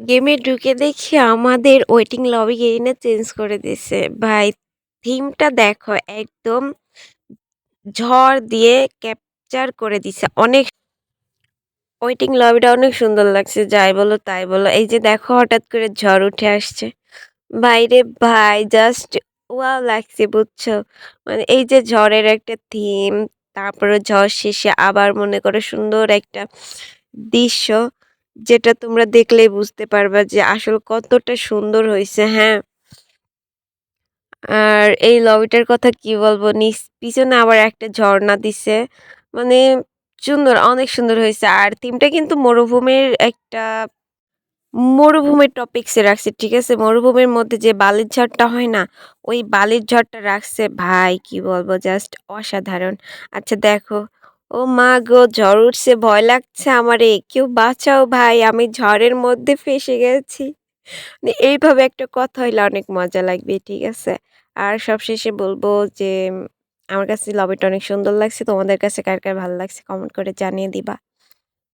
গেমে ঢুকে দেখি আমাদের ওয়েটিং লবি না চেঞ্জ করে দিছে। ভাই থিমটা দেখো একদম ঝড় দিয়ে ক্যাপচার করে দিছে। অনেক ওয়েটিং লবিটা অনেক সুন্দর লাগছে। যাই বলো তাই বলো। এই যে দেখো হঠাৎ করে ঝড় উঠে আসছে। বাইরে ভাই জাস্ট ওয়াও লাগছে বুঝছ? মানে এই যে ঝড়ের একটা থিম, তারপরে ঝড় শেষে আবার মনে করো সুন্দর একটা দৃশ্য যেটা তোমরা দেখলেই বুঝতে পারবা যে আসল কতটা সুন্দর হয়েছে হ্যাঁ? আর এই লবিটার কথা কি বলব পিছনে আবার একটা ঝর্ণা দিছে। মানে সুন্দর, অনেক সুন্দর হয়েছে। আর থিমটা কিন্তু মরুভূমির একটা, মরুভূমির টপিকসে রাখছে। ঠিক আছে? মরুভূমির মধ্যে যে বালির ঝড়টা হয় না? ওই বালির ঝড়টা রাখছে ভাই, কি বলব জাস্ট অসাধারণ। আচ্ছা দেখো। ও মা গো! ঝড় উঠছে ভয় লাগছে আমারে। কেউ বাঁচাও ভাই আমি ঝড়ের মধ্যে ফেসে গেছি। মানে এইভাবে একটা কথা হইলে অনেক মজা লাগবে। ঠিক আছে? আর সবশেষে বলব যে আমার কাছে লবিটা অনেক সুন্দর লাগছে। তোমাদের কাছে কার, কার ভালো লাগছে কমেন্ট করে জানিয়ে দিবা।